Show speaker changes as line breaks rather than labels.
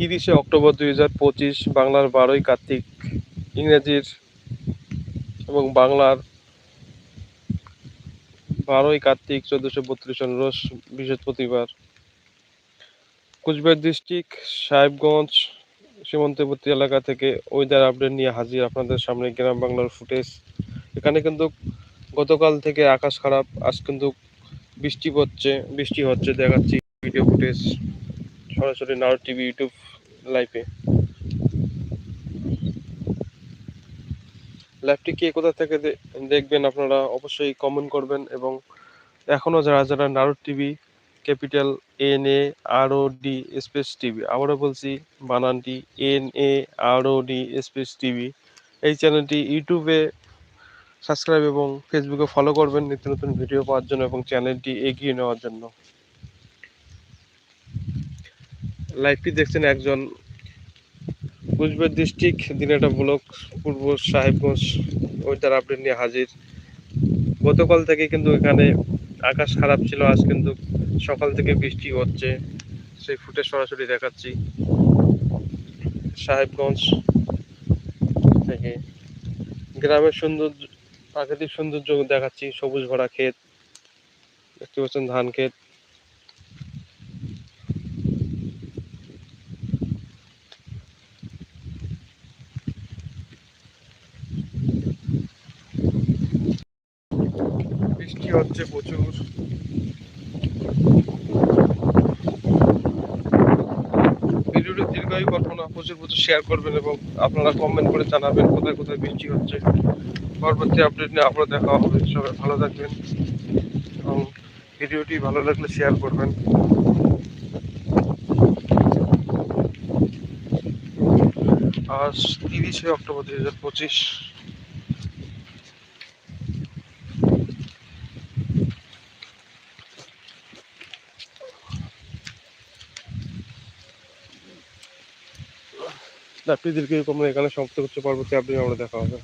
তিরিশে অক্টোবর দুই হাজার পঁচিশ বাংলার বারোই কার্তিক, ইংরেজির এবং বাংলার বারোই কার্তিক চোদ্দশো বত্রিশ রোজ বৃহস্পতিবার। কুচবিহার ডিস্ট্রিক্ট, সাহেবগঞ্জ, সীমান্তবর্তী এলাকা থেকে ওয়েদার আপডেট নিয়ে হাজির আপনাদের সামনে গ্রাম বাংলার ফুটেজ। এখানে কিন্তু গতকাল থেকে আকাশ খারাপ, আজ কিন্তু বৃষ্টি পড়ছে, বৃষ্টি হচ্ছে, দেখাচ্ছি ভিডিও ফুটেজ সরাসরি নারো টিভি, ইউটিউব লাইভে লাইভটি কে কোথা থেকে দেখবেন আপনারা অবশ্যই কমেন্ট করবেন এবং এখনও যারা যারা narrow TV, capital N A R O D space TV আবারও বলছি, বানানটি N A R O D space TV এই চ্যানেলটি ইউটিউবে সাবস্ক্রাইব এবং ফেসবুকে ফলো করবেন। নিত্য নতুন ভিডিও পাওয়ার জন্য এবং চ্যানেলটি এগিয়ে নেওয়ার জন্য। লাইভটি দেখছেন একজন কুচবিহার ডিস্ট্রিক্ট দিনাটা ব্লক, পূর্ব সাহেবগঞ্জ ওইটার আপডেট নিয়ে হাজির। গতকাল থেকে কিন্তু এখানে আকাশ খারাপ ছিল, আজ কিন্তু সকাল থেকে বৃষ্টি হচ্ছে। সেই ফুটে সরাসরি দেখাচ্ছি। সাহেবগঞ্জ থেকে। গ্রামের সৌন্দর্য, প্রাকৃতিক সৌন্দর্য দেখাচ্ছি, সবুজ ভরা ক্ষেত, দেখতে পাচ্ছেন ধান ক্ষেত। হচ্ছে প্রচুর? ভিডিওটি দীর্ঘায়ু কল্পনা প্রচুর প্রচুর শেয়ার করবেন এবং আপনারা কমেন্ট করে জানাবেন কোথায় কোথায় বৃষ্টি হচ্ছে। পরবর্তী আপডেট নিয়ে আবার দেখা হবে। সবাই ভালো থাকবেন এবং ভিডিওটি ভালো লাগলে শেয়ার করবেন। আজ তিরিশে অক্টোবর দুই হাজার পঁচিশ। আপনি দীর্ঘ কমে এখানে সমাপ্ত করতে পরবর্তী আপডেট আমরা দেখা হবে।